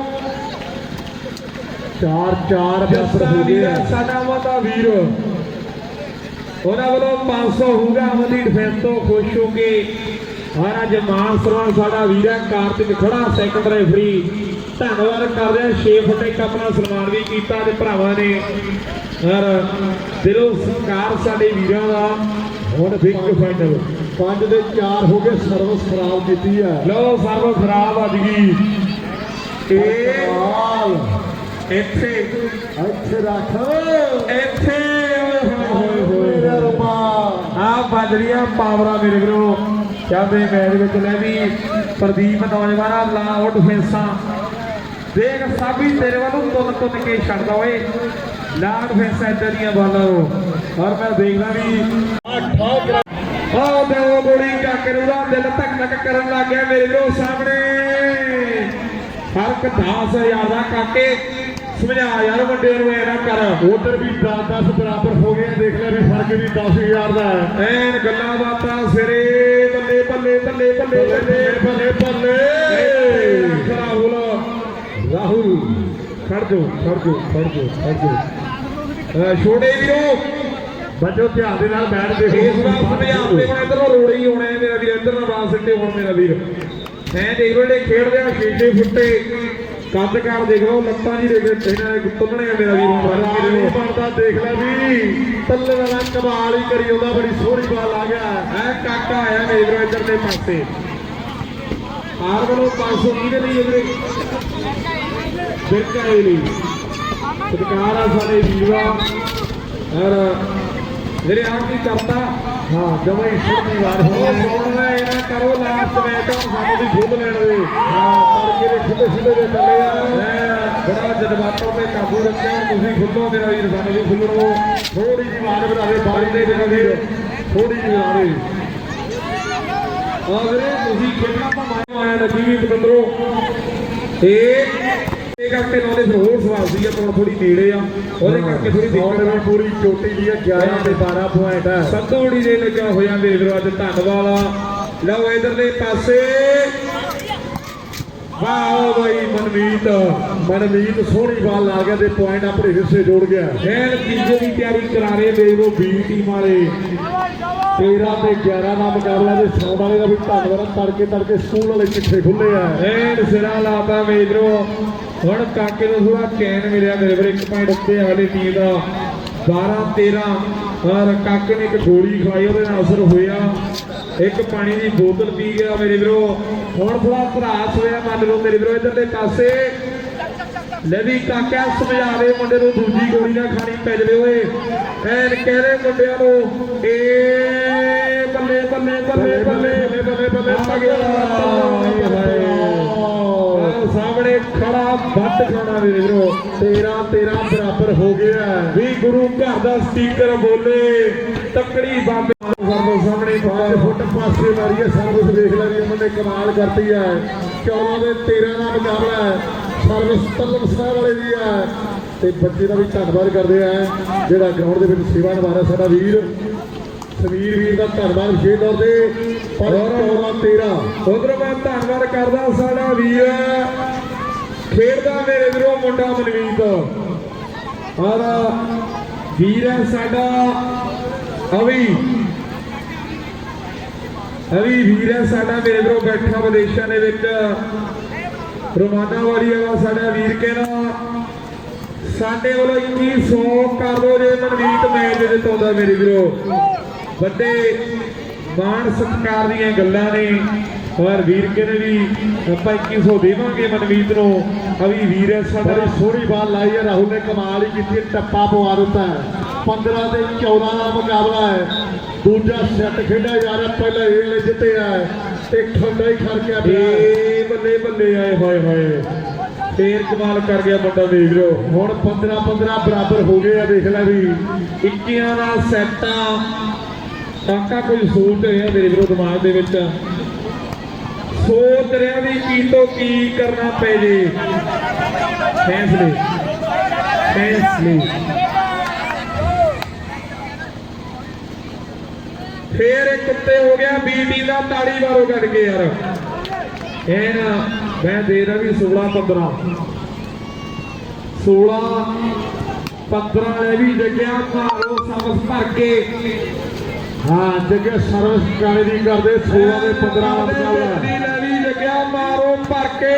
ਚਾਰ ਚਾਰ ਜੱਸਾ ਹੋ ਗਏ। ਸਾਡਾ ਮਾਤਾ ਵੀਰ। ਉਹਨਾਂ ਵੱਲੋਂ 500 ਹੋਊਗਾ ਅਮਨਦੀਪ ਡਿਫੈਂਸ ਤੋਂ ਖੁਸ਼ ਹੋ ਕੇ ਔਰ ਅੱਜ ਮਾਨ ਸਰਵਣ ਸਾਡਾ ਵੀਰ ਹੈ ਕਾਰਤਿਕ ਖੜਾ ਸੈਕੰਡ ਰੈਫਰੀ ਧੰਨਵਾਦ ਕਰਦੇ ਆ 6 ਫੁੱਟ ਇੱਕ ਆਪਣਾ ਸਨਮਾਨ ਵੀ ਕੀਤਾ ਤੇ ਭਰਾਵਾਂ ਨੇ। ਔਰ ਦਿਲੋਂ ਸਤਿਕਾਰ ਸਾਡੇ ਵੀਰਾਂ ਦਾ। ਹੁਣ ਬਿਗ ਫਾਈਨਲ ਪੰਜ ਦੇ ਚਾਰ ਹੋ ਗਏ ਸਰਵਿਸ ਖਰਾਬ ਕੀਤੀ ਹੈ ਲੋ ਸਰਵ ਖਰਾਬ ਅੱਜ ਗਈ ਇਹ ਇੱਥੇ ਇੱਥੇ ਰੱਖ। ਇੱਥੇ। ਓਏ ਹੋਏ ਹੋਏ ਰੱਬਾ ਆ ਬਾਜਰੀਆਂ ਪਾਵਰਾ ਮੇਰੇ ਵੀਰੋ। ਚੱਲਦੇ ਮੈਚ ਵਿੱਚ ਲੈ ਵੀ ਪ੍ਰਦੀਪ ਨੌਜਵਾਨਾ ਲਾ ਆਊਟ ਦੇਖ ਸਾਬੀ ਤੇਰੇ ਵੱਲੋਂ ਤੁੰਨ ਤੁੰਨ ਕੇ ਛੱਡਦਾ ਓਏ। ਲਾਡ ਫੈਂਸਾਂ ਇੱਦਾਂ ਦੀਆਂ ਬਾਲਾਂ ਨੂੰ ਔਰ ਮੈਂ ਦੇਖਦਾ ਵੀ ਆਹ ਦੇ ਗੋਲੀ ਕਾਕੇ ਨੂੰ ਦਾ ਦਿਲ ਧੱਕ ਧੱਕ ਕਰਨ ਲੱਗ ਗਿਆ ਮੇਰੇ ਵੀਰੋ ਸਾਹਮਣੇ। ਫ਼ਰਕ 10000 ਦਾ ਕਾਕੇ। ਸਮਝਾ ਯਾਰ ਵੱਡੇ ਨੂੰ ਐ ਨਾ ਕਰ। ਉਧਰ ਵੀ 10 10 ਬਰਾਬਰ ਹੋ ਗਏ ਦੇਖ ਲੈ ਵੀ ਫ਼ਰਕ ਵੀ 10000 ਦਾ ਹੈ। ਐਨ ਗੱਲਾਂ ਬਾਤਾਂ ਸਿਰੇ ਬੱਲੇ ਬੱਲੇ ਬੱਲੇ ਬੱਲੇ ਬੱਲੇ ਬੱਲੇ। ਬੱਲੇ ਰਾਹੁਲ ਰਾਹੁਲ ਖੜ ਜੋ ਖੜ ਜੋ ਖੜ ਜੋ ਖੜ ਜੋ ਛੋਟੇ ਵੀਰੋ ਬੱਚੋ ਧਿਆਨ ਦੇ ਨਾਲ ਬੈਠ ਦੇਖੋ ਇਸ ਵਾਰ ਪੰਜਾਬ ਦੇ ਹੁਣ ਇਧਰੋਂ ਰੋੜੇ ਹੀ ਹੋਣੇ ਮੇਰਾ ਵੀਰ। ਇਧਰ ਨਾ ਬਾਸ ਸਿੱਟੇ ਹੁਣ ਮੇਰਾ ਵੀਰ। ਐ ਦੇਖ ਲੋ ਖੇਡਦੇ ਆ ਛੇਟੇ ਫੁੱਟੇ। ਕੱਦ ਕਾਰ ਦੇਖ ਲੋ ਲੱਤਾਂ ਜੀ ਦੇਖ ਇਹਨਾਂ ਦੇ ਤੁੰਨਣੇ ਮੇਰਾ ਵੀਰ ਹੁਣ ਬੜਾ ਬਣਦਾ ਦੇਖ ਲੈ ਵੀ। ਤੱਲੇ ਵਾਲਾ ਕਮਾਲ ਹੀ ਕਰੀ ਉਹਦਾ ਬੜੀ ਸੋਹਣੀ ਬਾਲ ਆ ਗਿਆ। ਐ ਕਾਕਾ ਆਇਆ ਮੇਰੇ ਵੀਰੋ ਇੱਧਰ ਦੇ ਪਾਸੇ। ਆਰ ਵੱਲੋਂ 500 ਕਿਹਦੇ ਲਈ ਇਹਦੇ। ਬਿਰਕਾ ਇਹ ਲਈ ਸਤਿਕਾਰ ਆ ਸਾਡੇ ਵੀਰਾਂ ਔਰ ਜਿਹੜੇ ਆਪ ਕੀ ਕਰਤਾ ਹਾਂ ਜਮਾਂ ਹੀ ਸੋਹਣੀ ਵਾਰ ਹੋ ਸੋਹਣਾ ਇਹਨਾਂ ਕਰੋ ਲਾਸਟ ਮੈਚ ਸਾਨੂੰ ਵੀ ਖੁੱਲ ਲੈਣ ਦੇ। ਹਾਂ। ਤੜਕੇ ਦੇ ਖੁੱਲੇ ਖੁੱਲੇ ਦੇ ਚੱਲੇ ਆ। ਬੜਾ ਜਜ਼ਬਾਤਾਂ ਤੇ ਕਾਬੂ ਰੱਖਿਆ। ਤੁਸੀਂ ਖੁੱਲੋ ਮੇਰਾ ਵੀਰ ਸਾਨੂੰ ਵੀ ਖੁੱਲਣੋ ਥੋੜੀ ਜਿਹੀ ਵਾਰ ਬਣਾਵੇ ਬਾਰੀ ਦੇ ਦੇ ਵੀਰ। ਥੋੜੀ ਜਿਹੀ ਵਾਰੇ ਅਗਰੇ ਤੁਸੀਂ ਖੇਡਣਾ ਤਾਂ ਮਾਇਆ ਆਇਆ ਲੱਗੀ ਵੀ ਪਤੰਦਰੋ ਇਹ ਇਹ ਕਰਕੇ ਲਾਉਂਦੇ ਫਿਰ ਹੋਰ ਸਵਾਲ ਸੀ ਆਪਾਂ ਥੋੜੀ ਨੇੜੇ ਆ। ਉਹਦੇ ਕਰਕੇ ਥੋੜੀ ਦਿੱਕਤ ਆ। ਪੂਰੀ ਚੋਟੀ ਦੀ ਹੈ। 11 ਤੇ 12 ਪੁਆਇੰਟ ਹੈ ਸਤੋੜੀ ਦੇ ਲੱਗਾ ਹੋਇਆ ਮੇਰੇ ਵੀਰੋ ਅੱਜ ਧੰਨਵਾਦ ਆ। ਲਓ ਇਧਰਲੇ ਪਾਸੇ। ਵਾਹ ਬਈ ਮਨਮੀਤ ਮਨਮੀਤ ਸੋਹਣੀ ਬਾਲ ਲਾ ਗਿਆ ਤੇ ਪੁਆਇੰਟ ਆਪਣੇ ਹਿੱਸੇ ਜੋੜ ਗਿਆ। ਖੇਡ ਤੀਜੇ ਦੀ ਤਿਆਰੀ ਕਰਾ ਰਹੇ ਮੇਰੇ ਵੀਰੋ ਬੀ ਟੀਮ ਵਾਲੇ। 13 ਤੇ 11 ਦਾ ਮੁਕਾਬਲਾ ਤੇ ਸਾਊਂਡ ਵਾਲੇ ਦਾ ਵੀ ਧੰਨਵਾਦ ਤੜਕੇ ਤੜਕੇ ਸਕੂਲ ਵਾਲੇ ਕਿੱਥੇ ਖੁੱਲੇ ਆ। ਐਨ ਸਿਰਾ ਲਾਤਾ ਮੇਰੇ ਹੁਣ ਕਾਕੇ ਨੂੰ ਥੋੜਾ ਚੈਨ ਮਿਲਿਆ ਮੇਰੇ ਵੀਰ, ਇੱਕ ਪੁਆਇੰਟ ਉੱਤੇ ਆ ਟੀਮ ਦਾ। 12 13 ਔਰ ਕਾਕੇ ਨੇ ਇੱਕ ਗੋਲੀ ਖਵਾਈ, ਉਹਦੇ ਨਾਲ ਅਸਰ ਹੋਇਆ। ਇੱਕ ਪਾਣੀ ਦੀ ਬੋਤਲ ਪੀ ਗਿਆ ਮੇਰੇ ਵੀਰੋ। ਹੁਣ ਥੋੜਾ ਭਰਾਸ ਹੋਇਆ ਮੰਨ ਲਓ ਮੇਰੇ ਵੀਰੋ, ਇਧਰਲੇ ਪਾਸੇ। ਲੈ ਵੀ ਕਾਕਾ ਸਮਝਾ ਦੇ ਮੁੰਡੇ ਨੂੰ ਦੂਜੀ ਗੋਲੀ ਨਾ ਖਾਣੀ ਪੈ ਜਵੇ ਓਏ। ਐਨ ਕਹਿੰਦੇ ਮੁੰਡਿਆਂ ਨੂੰ ਏ ਬੱਲੇ ਬੱਲੇ ਬੱਲੇ ਬੱਲੇ ਬੱਲੇ ਬੱਲੇ। ਆ ਗਿਆ। ਆਹ ਸਾਹਮਣੇ ਖੜਾ ਵੱਟ ਖਾਣਾ ਵੀਰੋ 13 13 ਬਰਾਬਰ ਹੋ ਗਿਆ। ਵੀ ਗੁਰੂ ਘਰ ਦਾ ਸਪੀਕਰ ਬੋਲੇ। ਤਕੜੀ ਬਾਬੇ ਸਰਵੋ ਸਾਹਮਣੇ 5 ਫੁੱਟ ਪਾਸੇ ਮਾਰੀ ਹੈ ਸਰਵਿਸ ਦੇਖ ਲੈ ਵੀ ਉਹਨਾਂ ਕਮਾਲ ਕਰਤੀ ਹੈ 14 ਦੇ 13 ਦਾ ਮੁਕਾਬਲਾ। ਹੈ ਸਰਵਿਸ ਤਲਬ ਸਾਹਿਬ ਵਾਲੇ ਦੀ ਹੈ ਤੇ ਬੱਚੇ ਦਾ ਵੀ ਧੰਨਵਾਦ ਕਰਦੇ ਆ। ਜਿਹੜਾ ਗਰਾਊਂਡ ਦੇ ਵਿੱਚ ਸੇਵਾ ਨਿਭਾ ਰਿਹਾ ਸਾਡਾ ਵੀਰ। ਸਮੀਰ ਵੀਰ ਦਾ ਧੰਨਵਾਦ ਵਿਸ਼ੇਸ਼ ਤੌਰ ਤੇ। ਪਰ 14 13 ਉਧਰ ਮੈਂ ਧੰਨਵਾਦ ਕਰਦਾ ਸਾਡਾ ਵੀਰ। ਖੇਡਦਾ ਮੇਰੇ ਵੀਰੋ ਮੁੰਡਾ ਮਨਵੀਤ। ਔਰ ਵੀਰ ਹੈ ਸਾਡਾ ਅਵੀ। ਅਵੀ ਵੀਰ ਹੈ ਸਾਡਾ ਮੇਰੇ ਵੀਰੋ ਬੈਠਾ ਵਿਦੇਸ਼ਾਂ ਦੇ ਵਿੱਚ। ਰੋਮਾਨਾ ਵਾਲੀ ਵਾਲਾ ਸਾਡਾ ਵੀਰ ਕਹਿੰਦਾ ਸਾਡੇ ਵੱਲੋਂ 2100 ਕਰ ਦੋ ਜੇ ਮਨਵੀਤ ਮੈਚ ਜਿਤਾਉਂਦਾ ਮੇਰੇ ਵੀਰੋ। ਵੱਡੇ ਮਾਣ ਸਤਿਕਾਰ ਦੀਆਂ ਗੱਲਾਂ ਨੇ। ਔਰ ਵੀਰ ਕਹਿੰਦੇ ਵੀ ਆਪਾਂ 2100 ਦੇਵਾਂਗੇ ਮਨਵੀਤ ਨੂੰ। ਅਭੀ ਵੀਰ ਹੈ ਸਾਡਾ। ਬੜੀ ਸੋਹਣੀ ਬਾਲ ਲਾਈ ਹੈ ਰਾਹੁਲ ਨੇ ਕਮਾਲ ਹੀ ਕੀਤੀ ਹੈ, ਟੱਪਾ ਪਵਾ ਦਿੱਤਾ ਹੈ। 15 ਤੇ 14 ਦਾ ਮੁਕਾਬਲਾ ਹੈ। ਦੂਜਾ ਸੈੱਟ ਖੇਡਿਆ ਜਾ ਰਿਹਾ ਪਹਿਲਾਂ ਇਹ ਲੈ ਜਿੱਤਿਆ ਹੈ। ਤੇ ਖੰਡਾ ਹੀ ਖੜ ਗਿਆ ਪਿਆ। ਏ ਬੱਲੇ ਬੱਲੇ ਆਏ ਹੋਏ ਹੋਏ। ਫੇਰ ਕਮਾਲ ਕਰ ਗਿਆ ਮੁੰਡਾ ਦੇਖ ਲਓ। ਹੁਣ 15 15 ਬਰਾਬਰ ਹੋ ਗਏ ਆ, ਦੇਖ ਲੈ ਵੀ। 21 ਦਾ ਸੈੱਟ ਆ। ਕਾਕਾ ਕੋਈ ਸੋਚ ਰਿਹਾ ਮੇਰੇ ਵੀਰੋ ਦਿਮਾਗ ਦੇ ਵਿੱਚ? ਸੋਚ ਰਿਹਾ ਵੀ ਕੀ ਤੋਂ ਕੀ ਕਰਨਾ ਪੈ ਜੇ। ਫੈਸਲੇ ਫੈਸਲੇ ਫੇਰ ਇੱਕ ਉੱਤੇ ਹੋ ਗਿਆ ਬੀਟੀ ਦਾ ਤਾੜੀ ਮਾਰੋ ਕੱਢ ਕੇ ਯਾਰ ਇਹ ਨਾ ਮੈਂ ਦੇ ਰਿਹਾ ਵੀ 16 15 16 15 ਲੈ ਵੀ ਜਗਿਆ ਮਾਰੋ ਸਬਸ ਭਰ ਕੇ ਹਾਂ ਜੱਗੇ ਸਰਵਿਸ ਕਾਲੇ ਦੀ ਕਰਦੇ 16 ਦੇ 15 ਦਾ ਮੁਕਾਬਲਾ ਹੈ। ਦੀ ਲੈ ਵੀ ਜਗਿਆ ਮਾਰੋ ਭਰ ਕੇ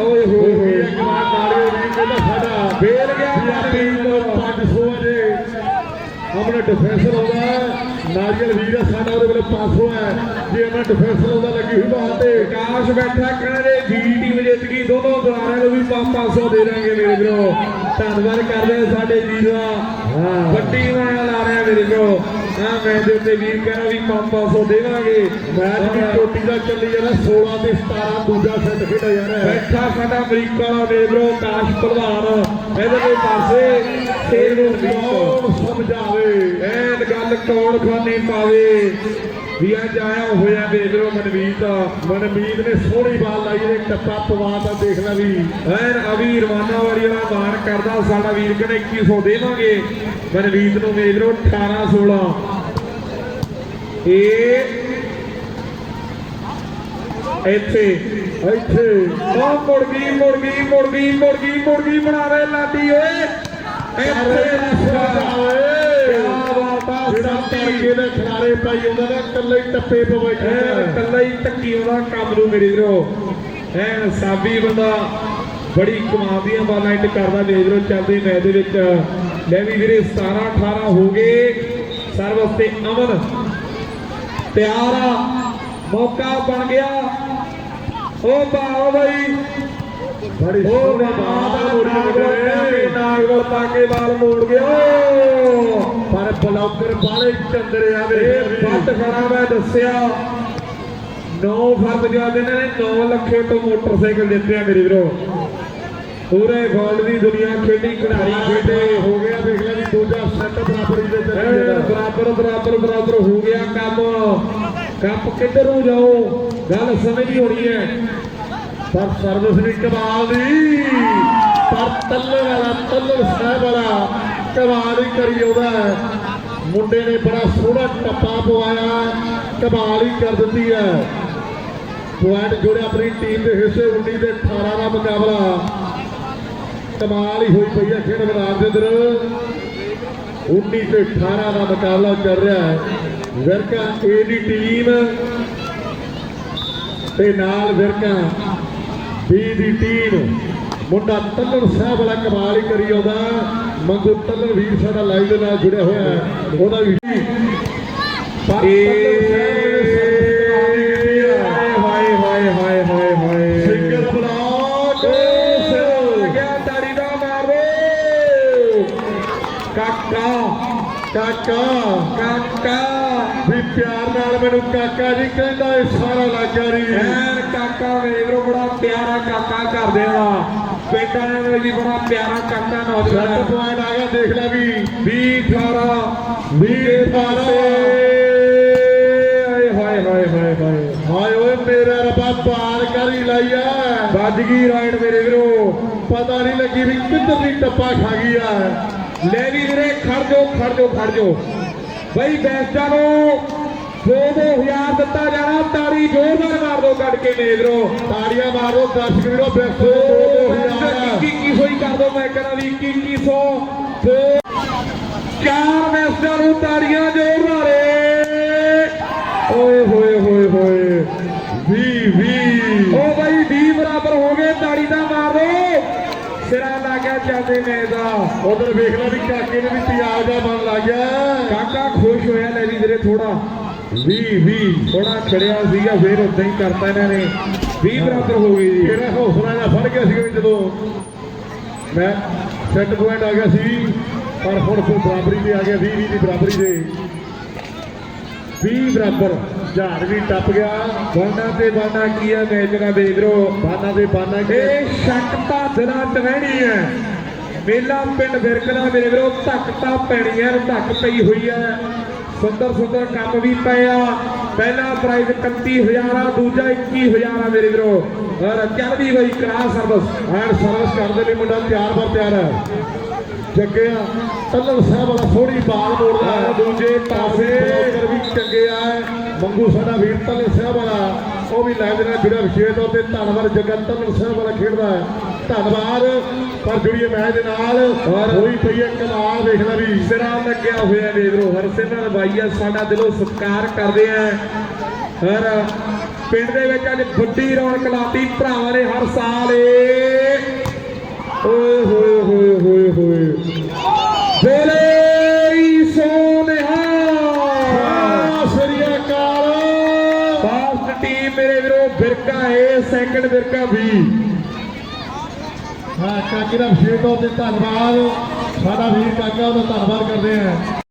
ਓਏ ਹੋਏ ਹੋਏ ਇੱਕ ਵਾਰ ਨਾਲੇ ਨਹੀਂ ਕਹਿੰਦਾ ਸਾਡਾ ਫੇਰ ਗਿਆ ਪੰਜਾਬੀ ਮਨਵੀਰ। 500 ਜੇ ਆਪਣੇ ਡਿਫੈਂਸਰ ਆਉਂਦਾ ਹੈ, ਨਾਰੀਅਲ ਵੀਰ ਸਾਡਾ ਉਹਦੇ ਕੋਲ 500 ਹੈ। ਜੇ ਆਪਣਾ ਡਿਫੈਂਸਰ ਆਉਂਦਾ ਲੱਗੀ ਹੋਈ ਬਾਤ ਤੇ। ਵਿਕਾਸ ਬੈਠਾ ਕਹਿੰਦੇ ਜੀ ਟੀਮ ਜਿੱਤ ਗਈ ਦੋਨੋਂ ਦੁਆਰਿਆਂ ਨੂੰ ਵੀ 500 ਦੇ ਦਾਂਗੇ ਮੇਰੇ ਵੀਰੋ। ਧੰਨਵਾਦ ਕਰਦੇ ਸਾਡੇ ਵੀਰ। ਦਾ। ਵੱਡੀ ਮਾਇਆ ਲਾ ਰਿਹਾ ਮੇਰੇ ਵੀਰੋ। ਆ ਮੈਂ ਦੇ ਉੱਤੇ ਵੀਰ ਕਹਿੰਦਾ ਵੀ 500 ਦੇਵਾਂਗੇ। ਮੈਚ ਵੀ ਚੋਟੀ ਦਾ ਚੱਲੀ ਜਾਂਦਾ 16 ਤੇ 17 ਦੂਜਾ ਸੈੱਟ ਖੇਡਿਆ ਜਾ ਬੈਠਾ ਸਾਡਾ ਅਮਰੀਕਾ ਦਾ ਮੇਰੇ ਕਾਸ਼ ਪ੍ਰਧਾਨ ਇਹਦੇ ਦੇ ਪਾਸੇ ਫੇਰ ਨੂੰ ਕੌਣ ਸਮਝਾਵੇ? ਐਨ ਗੱਲ ਕੌਣ ਖਾਨੇ ਪਾਵੇ? ਵੀ ਅੱਜ ਆਇਆ ਹੋਇਆ ਮੇਰੇ ਲਓ ਮਨਮੀਤ। ਮਨਮੀਤ ਨੇ ਸੋਹਣੀ ਬਾਲ ਲਾਈ ਇਹਨੇ ਟੱਪਾ ਪਵਾ ਤਾਂ ਦੇਖ ਲੈ ਵੀ। ਐਨ ਅਵੀ ਰਵਾਨਾ ਵਾਰੀ ਵਾਲਾ ਮਾਨ ਕਰਦਾ, ਸਾਡਾ ਵੀਰ ਕਹਿੰਦਾ 2100 ਦੇਵਾਂਗੇ। ਮਨਵੀਤ ਨੂੰ ਮੇਰੇ ਵੀਰੋ 18 16 ਇਹ ਇੱਥੇ ਇੱਥੇ। ਉਹ ਮੁੜ ਗਈ ਮੁੜ ਗਈ ਮੁੜ ਗਈ ਮੁੜ ਗਈ ਮੁੜ ਗਈ ਬਣਾਵੇ ਲਾਡੀ ਓਏ। ਇੱਥੇ ਆ ਜਿਹੜਾ ਤੜਕੇ ਦੇ ਖਿਲਾਰੇ ਪਾਈ ਉਹਨਾਂ ਦਾ ਇਕੱਲੇ ਹੀ ਟੱਪੇ ਪਵੇ ਐਨ ਕੱਲਾ ਹੀ ਟੱਕੀ ਉਹਦਾ ਕੰਮ ਨੂੰ ਮੇਰੇ ਵੀਰੋ। ਐਨ ਸਾਬੀ ਬੰਦਾ ਬੜੀ ਕਮਾਦੀਆਂ ਬਾਲਾਂ ਇੱਟ ਕਰਦਾ ਮੇਰੇ ਵੀਰੋ ਚੱਲਦੇ ਮੈਚ ਦੇ ਵਿੱਚ। ਲੈ ਵੀ ਵੀਰੇ 17 18 ਹੋ ਗਏ। ਸਰਵ ਵਾਸਤੇ ਅਮਨ। ਤਿਆਰ ਆ। ਮੌਕਾ ਬਣ ਗਿਆ। ਉਹ ਬਾਓ ਬਾਈ। ਬੜੀ ਸੋਹਣੀ ਬਾਲ ਮੋੜੀ ਨਾਗਵਲ ਪਾ ਕੇ ਬਾਲ ਮੋੜ ਗਿਆ। ਪਰ ਬਲੌਕਰ ਬਾਲੇ ਚੰਦਰੇ ਆ ਇਹ ਵੇ ਵੱਟ ਖੜਾ ਮੈਂ ਦੱਸਿਆ। 9 ਫਰਵਰੀ ਦੇ ਨੇ 9 ਲੱਖੇ ਤੋਂ ਮੋਟਰਸਾਈਕਲ ਦਿੱਤੇ ਆ ਮੇਰੇ ਵੀਰੋ। ਪੂਰੇ ਗੋਲਡ ਦੀ ਦੁਨੀਆ ਖੇਡੀ ਖਿਡਾਰੀ ਖੇਡੇ ਹੋ ਗਿਆ ਦੇਖ ਲੈ ਵੀ ਦੂਜਾ ਸੈੱਟ ਬਰਾਬਰੀ ਦੇ ਬਰਾਬਰ ਬਰਾਬਰ ਬਰਾਬਰ ਹੋ ਗਿਆ ਕੰਮ। ਕੱਪ ਕਿੱਧਰ ਨੂੰ ਜਾਓ ਗੱਲ ਸਮਝ ਨਹੀਂ ਹੋਣੀ ਹੈ। ਪਰ ਸਰਵਿਸ ਵੀ ਕਮਾਲ ਦੀ ਪਰ ਤੱਲੇ ਵਾਲਾ ਤੱਲਰ ਸਾਹਿਬ ਵਾਲਾ ਕਮਾਲ ਹੀ ਕਰੀ ਹੈ। ਮੁੰਡੇ ਨੇ ਬੜਾ ਸੋਹਣਾ ਟੱਪਾ ਪਵਾਇਆ ਕਮਾਲ ਹੀ ਕਰ ਦਿੱਤੀ ਹੈ। ਪੁਆਇੰਟ ਜੋੜੇ ਆਪਣੀ ਟੀਮ ਦੇ ਹਿੱਸੇ 19 ਤੇ 18 ਦਾ ਮੁਕਾਬਲਾ। ਕਮਾਲ ਹੀ ਹੋਈ ਪਈ ਹੈ ਖੇਡ ਮੈਦਾਨ ਦੇ ਅੰਦਰ। 19 ਤੇ 18 ਦਾ ਮੁਕਾਬਲਾ ਚੱਲ ਰਿਹਾ ਹੈ। ਵਰਕਾ ਏ ਦੀ ਟੀਮ ਤੇ ਨਾਲ ਵਿਰਕਾ ਬੀ ਦੀ ਟੀਮ। ਮੁੰਡਾ ਤੱਲਣ ਸਾਹਿਬ ਵਾਲਾ ਕਮਾਲ ਹੀ ਕਰੀ ਆਉਂਦਾ। ਮੰਗੂ ਤੱਲਣ ਵੀਰ ਸਾਡਾ ਲਾਈਵ ਦੇ ਨਾਲ ਜੁੜਿਆ ਹੋਇਆ ਹੈ। ਉਹਦਾ ਵੀ ਪਰ ਹਾਏ ਨਾਲ ਮੈਨੂੰ ਕਾਕਾ ਜੀ ਕਹਿੰਦਾ ਇਹ ਸਾਰਾ ਲੱਗਾ ਰਹੀ ਐਨ ਕਾਕਾ ਵੇਖੋ ਬੜਾ ਪਿਆਰਾ ਕਾਕਾ ਕਰਦੇ ਆ। ਪਿੰਡਾਂ ਦੇ ਵਿੱਚ ਵੀ ਬੜਾ ਪਿਆਰਾ ਕਾਕਾ ਨੌਜਵਾਨ ਹੈ। ਪੁਆਇੰਟ ਆ ਗਿਆ ਦੇਖ ਲੈ ਵੀ 20 18 ਵੀਹ ਪਾਸੇ ਆਏ ਹਾਏ ਹਾਏ ਹਾਏ ਹਾਏ। ਹਾਏ ਓਏ ਮੇਰਾ ਰੱਬਾ ਪਾਰ ਕਰੀ ਲਾਈਆ ਵੱਜ ਗਈ ਰਾਈਡ ਮੇਰੇ ਵੀਰੋ। ਪਤਾ ਨਹੀਂ ਲੱਗੀ ਵੀ ਕਿੱਧਰ ਦੀ ਟੱਪਾ ਖਾ ਗਈ ਆ। ਲੈ ਵੀ ਵੀਰੇ ਖੜ ਜਾਓ ਖੜ ਜਾਓ ਖੜ ਜਾਓ। ਬਈ ਬੈਸਟਾਂ ਨੂੰ 2000 ਦਿੱਤਾ ਜਾਣਾ ਤਾੜੀ ਜ਼ੋਰਦਾਰ ਮਾਰ ਦੋ ਕੱਢ ਕੇ ਵੀਰੋ ਤਾੜੀਆਂ ਮਾਰੋ ਦਰਸ਼ਕ ਵੀਰੋ ਦੋ ਹਜ਼ਾਰ। ਕੀ ਕੀ ਸੋਈ ਕਰ ਦੋ ਮੈਂ ਕਹਿੰਦਾ ਵੀ 2100 ਦੋ ਚਾਰ ਮੈਸਟਰ ਨੂੰ ਤਾੜੀਆਂ ਜ਼ੋਰ ਮਾਰੇ। ਓਏ ਹੋਏ ਹੋਏ ਹੋਏ। ਵੀਹ ਤਾੜੀ ਦਾ ਮਾਰੋ। ਸਿਰਾ ਲਾ ਗਿਆ ਜਾਂਦੇ ਨੇ ਦਾ। ਉਧਰ ਵੇਖ ਲੈ ਵੀ ਕਾਕੇ ਨੇ ਵੀ ਤਿਆਰ ਜਾ ਬਣ ਲੱਗ ਗਿਆ। ਕਾਕਾ ਖੁਸ਼ ਹੋਇਆ ਲੈ ਵੀ ਵੀਰੇ ਥੋੜਾ 20 20 ਥੋੜਾ ਖੜਿਆ ਸੀਗਾ ਫਿਰ ਉਦਾਂ ਹੀ ਕਰਤਾ ਇਹਨਾਂ ਨੇ। 20 ਬਰਾਬਰ ਹੋ ਗਈ ਜੀ। ਮੇਰਾ ਹੌਸਲਾ ਨਾ ਫੜ ਗਿਆ ਸੀ ਜਦੋਂ ਮੈਂ ਸੈੱਟ ਪੁਆਇੰਟ ਆ ਗਿਆ ਸੀ ਪਰ ਹੁਣ ਫਿਰ ਬਰਾਬਰੀ ਤੇ ਆ ਗਿਆ 20 20 ਦੀ ਬਰਾਬਰੀ ਦੇ। 20 ਬਰਾਬਰ। ਝਾੜ ਵੀ ਟੱਪ ਗਿਆ। ਬਾਨਾ ਤੇ ਬਾਨਾ ਕੀ ਹੈ ਮੈਚ ਦਾ ਦੇਖ ਰੋ ਬਾਨਾ ਦੇ ਬਾਨਾ ਕੇ ਇਹ ਸ਼ੱਕ ਤਾਂ ਦਿਨਾਂ ਟਵਹਿਣੀ ਹੈ। ਮੇਲਾ ਪਿੰਡ ਵਿਰਕਦਾ ਮੇਰੇ ਵੀਰੋ ਧੱਕ ਤਾਂ ਪੈਣੀ ਹੈ ਧੱਕ ਪਈ ਹੋਈ ਹੈ। ਸੁੰਦਰ ਸੁੰਦਰ ਕੰਮ ਵੀ ਪਏ ਆ। ਪਹਿਲਾ ਪ੍ਰਾਈਜ਼ 31000 ਦੂਜਾ 21000 ਮੇਰੇ ਵੀਰੋ। ਔਰ ਚੱਲਦੀ ਹੋਈ ਕਰਾ ਸਰਵਿਸ ਐਨ ਸਰਵਿਸ ਕਰਦੇ ਲਈ ਮੁੰਡਾ ਤਿਆਰ ਬਰ ਤਿਆਰ ਹੈ। ਜੱਗਿਆ ਤੱਲਣ ਸਾਹਿਬ ਵਾਲਾ ਥੋੜੀ ਬਾਲ ਮੋੜਦਾ ਹੈ। ਦੂਜੇ ਪਾਸੇ ਬਲੌਗਰ ਵੀ ਚੰਗੇ ਆ। ਮੰਗੂ ਸਾਡਾ ਵੀਰ ਤੱਲਣ ਸਾਹਿਬ ਵਾਲਾ, ਉਹ ਵੀ ਲੈ ਜਣਾ ਜਿਹੜਾ ਵਿਸ਼ੇਸ਼ ਤੌਰ ਤੇ ਧੰਨਵਾਦ ਜੱਗਾ ਤੱਲਣ ਸਾਹਿਬ ਵਾਲਾ ਖੇਡਦਾ ਹੈ। ਧੰਨਵਾਦ। ਪਰ ਜੁੜੀਏ ਮੈਚ ਦੇ ਨਾਲ ਹੋਈ ਪਈ ਹੈ ਕਮਾਲ ਦੇਖ ਲੈ ਵੀ ਸਿਰਾ ਲੱਗਿਆ ਹੋਇਆ ਵੇਖੋ ਹਰਸਿਮਰਨ ਬਾਈ ਆ ਸਾਡਾ ਦਿਲੋਂ ਸਤਿਕਾਰ ਕਰਦੇ ਆ। ਹਰ ਪਿੰਡ ਦੇ ਵਿੱਚ ਅੱਜ ਵੱਡੀ ਰੌਣਕ ਲਾਤੀ ਭਰਾਵਾਂ ਨੇ ਹਰ ਸਾਲ ਏ। ਓਏ ਹੋਏ ਹੋਏ ਹੋਏ ਹੋਏ। ਬੋਲੇ ਸੋਨਿਹਾ ਸ੍ਰੀ ਅਕਾਲ। ਫਾਸਟ ਟੀਮ ਮੇਰੇ ਵੀਰੋ ਬਿਰਕਾ ਏ ਸੈਕੰਡ ਬਿਰਕਾ ਵੀ ਹਾਂ ਕਾਕੇ ਦਾ ਵਿਸ਼ੇਸ਼ ਤੌਰ ਤੇ ਧੰਨਵਾਦ। ਸਾਡਾ ਵੀਰ ਕਾਕਾ ਉਹਦਾ ਧੰਨਵਾਦ ਕਰਦੇ ਹਾਂ।